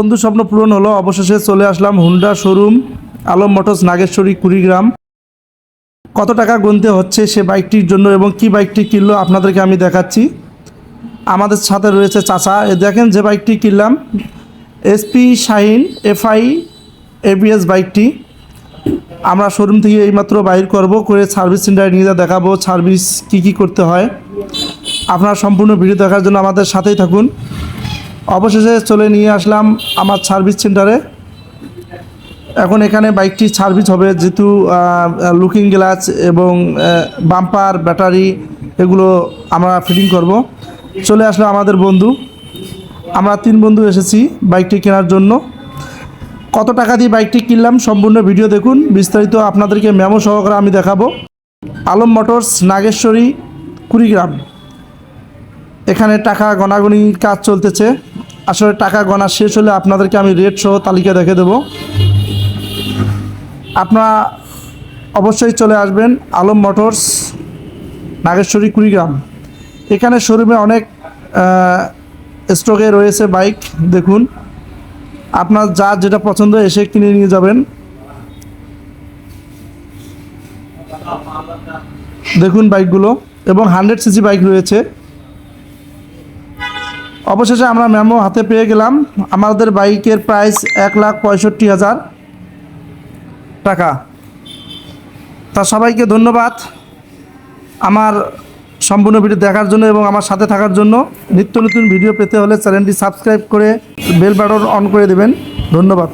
বন্ধু স্বপ্ন পূরণ হলো। অবশেষে চলে আসলাম Honda showroom, Alam motors, Nageshwari, Kurigram. কত টাকা গুনতে হচ্ছে সে বাইকটির জন্য এবং কি বাইকটি কিনলো আপনাদেরকে আমি দেখাচ্ছি। আমাদের সাথে রয়েছে চাচা। দেখেন যে বাইকটি কিনলাম এসপি শাহিন এফআই এবিএস বাইকটি। আমরা শোরুম থেকে এইমাত্র বাইর করব, করে সার্ভিস সেন্টারে নিয়ে যা দেখাবো সার্ভিস কি কি করতে হয়। আপনারা সম্পূর্ণ ভিডিও দেখার জন্য আমাদের সাথেই থাকুন। অবশেষে চলে নিয়ে আসলাম আমার সার্ভিস সেন্টারে এখন এখানে বাইকটি সার্ভিস হবে, যেহেতু লুকিং গ্লাস এবং বাম্পার ব্যাটারি এগুলো আমরা ফিটিং করব। চলে আসলো আমাদের বন্ধু। আমরা তিন বন্ধু এসেছি বাইকটি কেনার জন্য। কত টাকা দিয়ে বাইকটি কিনলাম সম্পূর্ণ ভিডিও দেখুন। বিস্তারিত আপনাদেরকে মেমো সহকারে আমি দেখাবো। আলম মোটরস, নাগেশ্বরী, কুড়িগ্রাম। এখানে টাকা গণাগণির কাজ চলতেছে। আসলে টাকা গণা শেষ হলে আপনাদেরকে আমি রেট সহ তালিকা দেখে দেব। আপনারা অবশ্যই চলে আসবেন আলম মোটরস, নাগেশ্বরী, কুড়িগ্রাম। এখানে শোরুমে অনেক স্টকে রয়েছে বাইক দেখুন। আপনার যা যেটা পছন্দ এসে কিনে নিয়ে যাবেন। দেখুন বাইকগুলো এবং হান্ড্রেড সিসি বাইক রয়েছে। অবশেষে আমরা মেমো হাতে পেয়ে গেলাম। আমাদের বাইকের প্রাইস এক লাখ পঁয়ষট্টি হাজার টাকা। তা সবাইকে ধন্যবাদ আমার সম্পূর্ণ ভিডিও দেখার জন্য এবং আমার সাথে থাকার জন্য। নিত্য নতুন ভিডিও পেতে হলে চ্যানেলটি সাবস্ক্রাইব করে বেল বাটন অন করে দেবেন। ধন্যবাদ।